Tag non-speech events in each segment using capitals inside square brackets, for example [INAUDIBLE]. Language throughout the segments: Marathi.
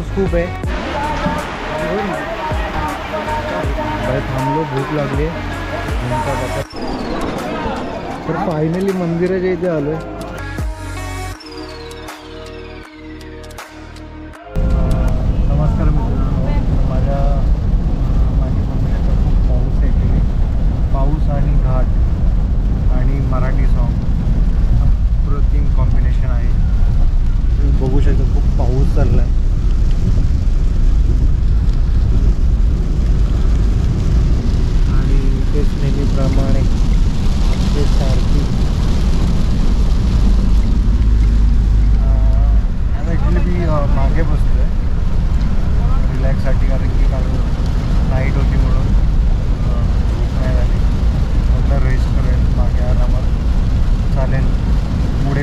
पाऊस खूप आहे. थांबलो भूक लागली. तर फायनली मंदिराच्या इथे आलो आहे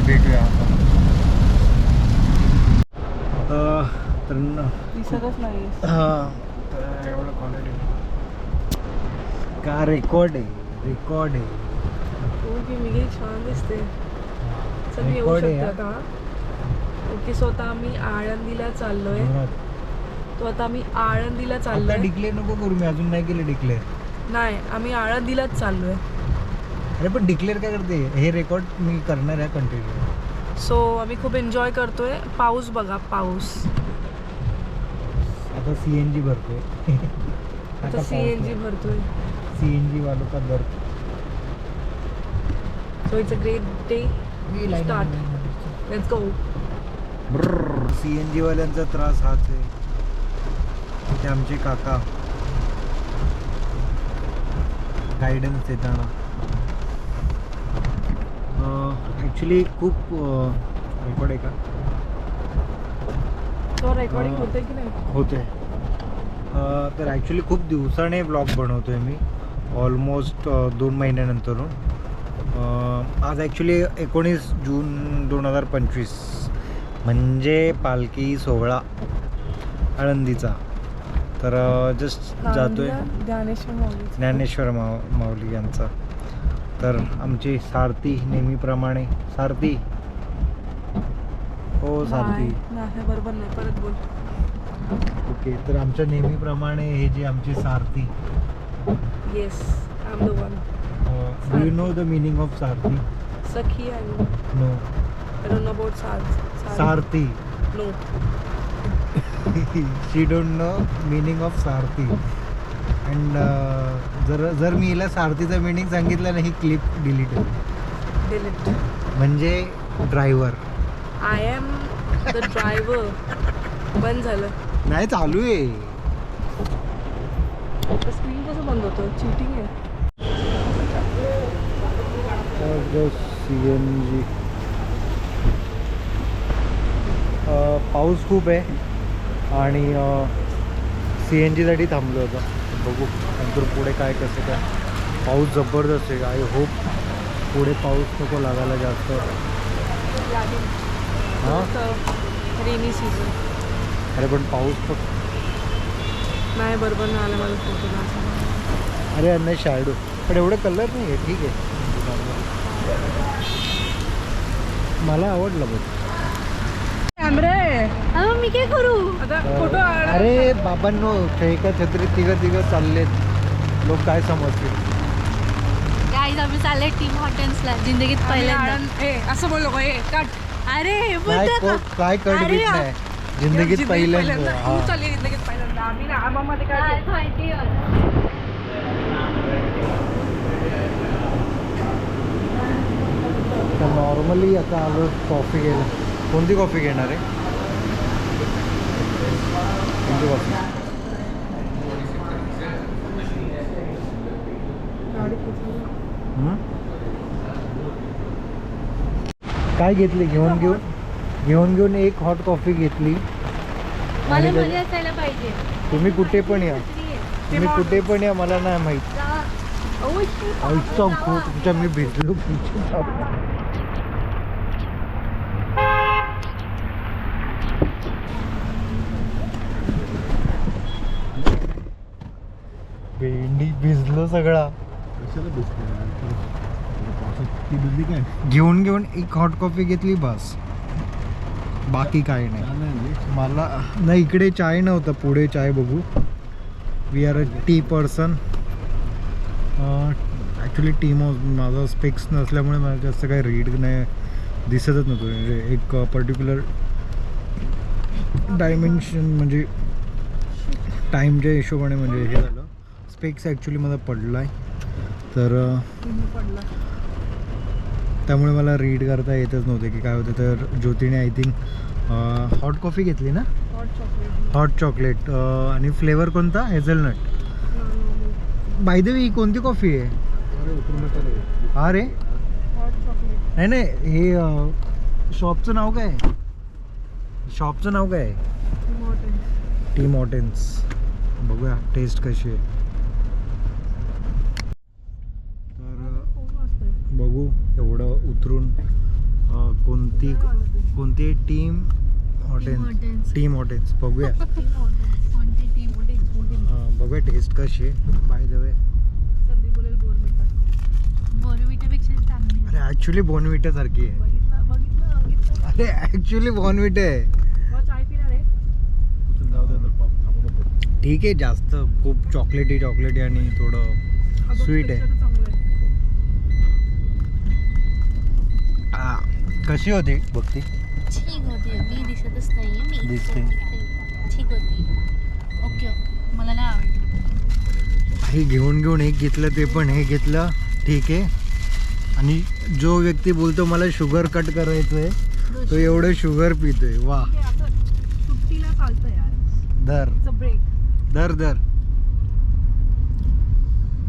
भेटूया तर दिसतच नाही. हां. तर एवढं क्वालिटी का रेकॉर्ड आहे? रेकॉर्ड आहे. ओके मी छान दिसते. चल मी येऊ शकते आता ओके सो आता आम्ही आळंदीला चाललोय. तो आता आम्ही आळंदीला चाललोय. डिक्लेअर नको करू मी अजून नाही केलं डिक्लेअर नाही आम्ही आळंदीलाच चाललोय. अरे पण डिक्लेअर काय करते? हे रेकॉर्ड मी करणार आहे कंटिन्यू सो आम्ही खूप एन्जॉय करतोय. पाऊस बघा पाऊस. आता सी एन जी भरतोय. [LAUGHS] आता सी एन जी भरतोय. सी एन जी वालों का दर so it's a great day Start. Let's go C N G वाल्यांचा त्रास हाच आहे. ते आमचे काका. गायडन्स देताना. ॲक्च्युली खूप रेकॉर्ड आहे का? तो रेकॉर्डिंग होते की नाही? होते तर ॲक्च्युली खूप दिवसाने ब्लॉग बनवतो आहे मी ऑलमोस्ट दोन महिन्यानंतरून. आज ॲक्च्युली एकोणीस जून दोन हजार पंचवीस. म्हणजे पालखी सोहळा आळंदीचा. तर जस्ट जातोय. ज्ञानेश्वर माऊली ज्ञानेश्वर माव माऊली यांचा. तर आमची सारथी नेहमीप्रमाणे. सारथी. हो सारथी. नाही बरोबर नाही. परत बोल. ओके तर आमच्या नेहमीप्रमाणे हे जे आमचे सारथी. Yes I am the one do you know the meaning of सारथी? सखी आणि no I don't know about सार्थ सारथी. No she don't know meaning of Sarathi. And जर जर मी हिला सारथीचं मिनिंग सांगितलं ना ही क्लिप डिलीट होईल. डिलीट म्हणजे driver I am the driver बंद झालं. नाही चालू आहे. स्क्रीन कसं बंद होतं? चिटिंग आहे. सी एन जी पाऊस खूप आहे. आणि सी एन जीसाठी थांबलो होतो. बघू नंतर पुढे काय कसं काय. पाऊस जबरदस्त आहे. आय होप पुढे पाऊस नको लागायला जास्त. हां? रेनी सीझन अरे पण पाऊस पण नाही बरोबर नाही आला फोटो अरे नाही शॅडो पण एवढं कलर नाही आहे ठीक आहे. मला आवडलं बघ. मी काय करू? आता फोटो अरे बाबांनो एका छत्रीत तिघं तिघं चाललेत. लोक काय समजतील? गाईज आम्ही चालले टीम हॉटेल्सला जिंदगीत पहिल्यांदा. असं बोललो का? हे कट अरे काय बोलतो को- का? काय अरे कडबीत या. नाही जिंदगीत पहिल्यांदा. तू हा. चालली जिंदगीत पहिल्यांदा. आम्ही ना आमामध्ये काय. तर नॉर्मली आता आलो कॉफी घ्यायला. कोणती कॉफी घेणार आहे? हं? काय घेतली? घेऊन घेऊन घेऊन घेऊन एक हॉट कॉफी घेतली. मला असायला पाहिजे. तुम्ही कुठे पण या. तुम्ही कुठे पण या मला नाही माहीत. तुमच्या मी भिजलो भिजलो सगळा. काय? घेऊन घेऊन एक हॉट कॉफी घेतली बस. बाकी काही नाही. मला नाही इकडे चाय नव्हतं पुढे चाय बघू. We are a tea person actually tea माझा स्पेक्स नसल्यामुळे मला जास्त काही रीड नाही दिसतच नव्हतं. म्हणजे एक पर्टिक्युलर डायमेन्शन म्हणजे टाईमच्या हिशोबाने म्हणजे हे झालं. स्पेक्स ॲक्च्युली मला पडला आहे तर त्यामुळे मला रीड करता येतच नव्हते की काय होतं. तर ज्योतीने आय थिंक हॉट कॉफी घेतली ना? हॉट चॉकलेट हॉट चॉकलेट आणि फ्लेवर कोणता? हेझलनट बाय द वे ही कोणती कॉफी आहे. हा रे? हॉट चॉकलेट नाही नाही हे शॉपचं नाव काय? आहे? शॉपचं नाव काय? आहे टी मॉटेन्स बघूया टेस्ट कशी आहे तर अं, बघू एवढं उतरून कोणती [LAUGHS] कोणती team Hortens Hortens. Team Hortens बघूया. कोणती टीम हां बघूया टेस्ट कशी आहे. बाय द वे अरे ॲक्च्युली बॉनविटा सारखी आहे. बघितलं बघितलं बघितलं. अरे ॲक्च्युली बॉनविटा आहे. नको. ठीक आहे जास्त खूप चॉकलेटी चॉकलेटी आणि थोडं स्वीट आहे अगोदरपेक्षा तर चांगलं आहे आ, कशी होती बघती ठीक होती. मी दिसतच नाहीये. मी दिसते. ठीक होती. ओके. मला नाही आवडली. हे घेऊन घेऊन एक घेतलं ते पण हे घेतलं. ठीक आहे. आणि जो व्यक्ती बोलतो मला शुगर कट करायचं आहे तो एवढं शुगर पितोय. वा. ते असं सुट्टीला चालतं यार. दर. ब्रेक दर दर.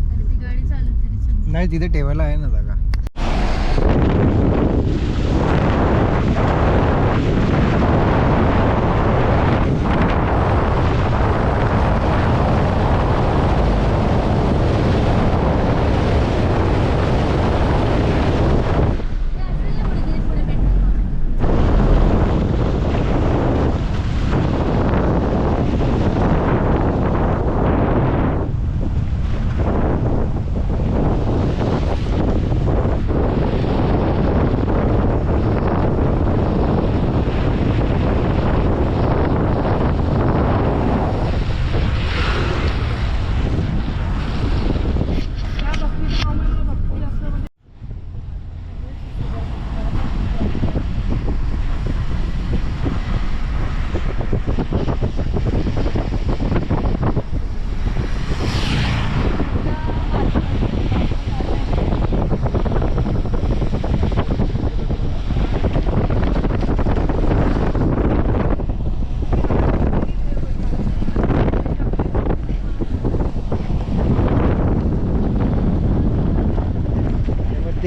अरे ती गाडी चालू तरी सुद्धा नाही तिथे ठेवायला आहे ना जागा त्या बकरीचं नाव मला भक्ती असं म्हणजे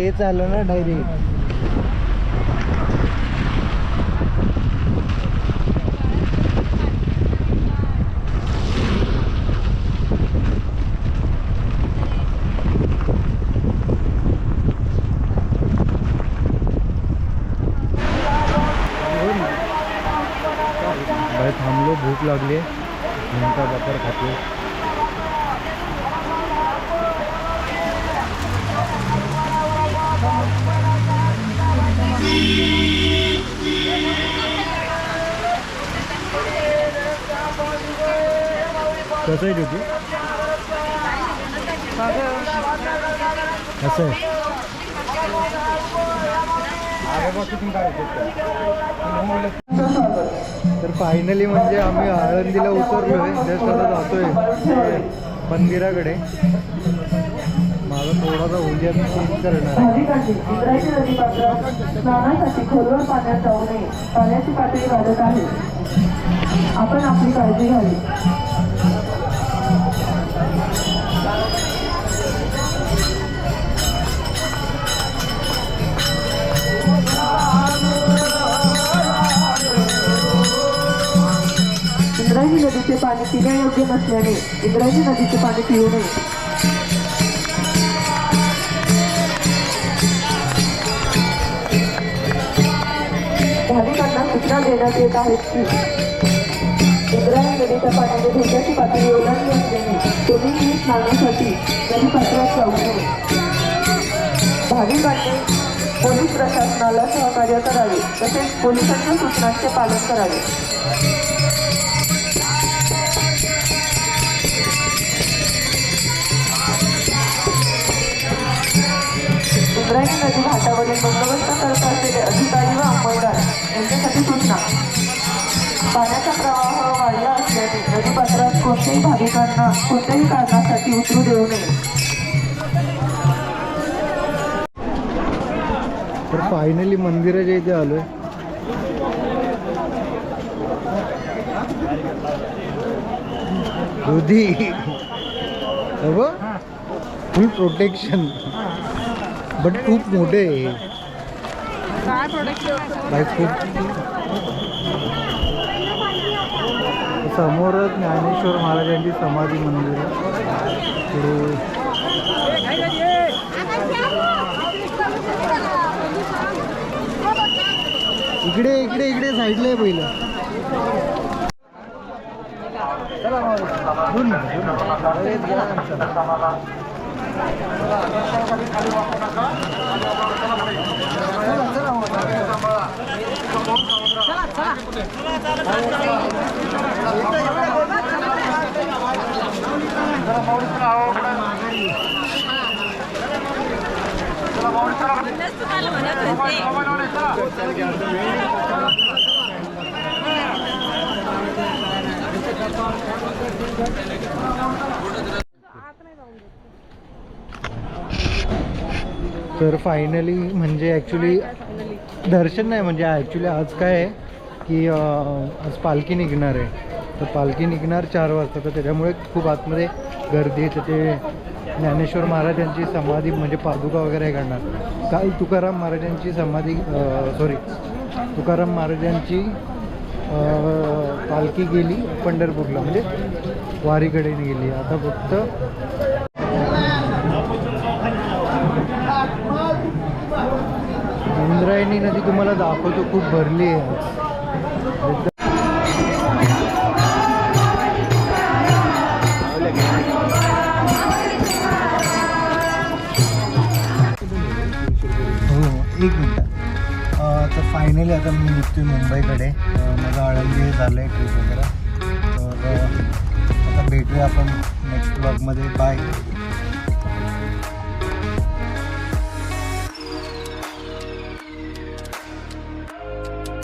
ते झालं ना डायरेक्ट कसं आहे ज्योती कसं आहे. तर फायनली म्हणजे आम्ही आळंदीला उतरलोय. जस्ट आता जातोय मंदिराकडे. माझा थोडासा उद्या मी चेंज करणार आहे. आपण आपली काळजी घ्यावी. नदीचे पाणी पिण्यायोग्य नसल्याने इंद्रायणी नदीचे पाणी पिऊ नये. भाविकांना सूचना देण्यात येत आहेत की इंद्रायणी नदीच्या पाण्याने धोक्याची पातळी ओलांडली असल्याने कोणीही स्नानासाठी नदी पात्रात जाऊ नये. भाविकांनी पोलीस प्रशासनाला सहकार्य करावे तसेच पोलिसांच्या सूचनांचे पालन करावे. इंद्रायणी नदी घाटावरील बंदोबस्त करत असलेले अधिकारी व अंमलदार यांच्यासाठी सूचना. पाण्याचा प्रवाह वाढला असल्याने नदीपात्रात कोणत्याही भाविकांना कोणत्याही कारणासाठी उतरू देऊ नये. तर फायनली मंदिराच्या इथे आलोय. दुधी फुल प्रोटेक्शन बट खूप मोठे आहे. खूप. समोरच ज्ञानेश्वर महाराजांची समाधी मंदिर इकडे इकडे इकडे साईडला आहे पहिलं. चला, चला, मग. तर फायनली म्हणजे ॲक्च्युली दर्शन नाही म्हणजे ॲक्च्युली आज काय आहे की आज पालखी निघणार आहे. तर पालखी निघणार चार वाजता तर त्याच्यामुळे खूप आतमध्ये गर्दी आहे तर ते ज्ञानेश्वर महाराजांची समाधी म्हणजे पादुका वगैरे हे करणार काल तुकाराम महाराजांची समाधी सॉरी तुकाराम महाराजांची पालखी गेली पंढरपूरला म्हणजे वारीकडे गेली. आता फक्त पाणी नदी तुम्हाला दाखवतो खूप भरली आहे. हो एक मिनटं. तर फायनली आता मी निघतोय मुंबईकडे. माझं आळंदी झालं आहे ट्रिप वगैरे. तर आता भेटूया आपण नेक्स्ट ब्लॉगमध्ये बाय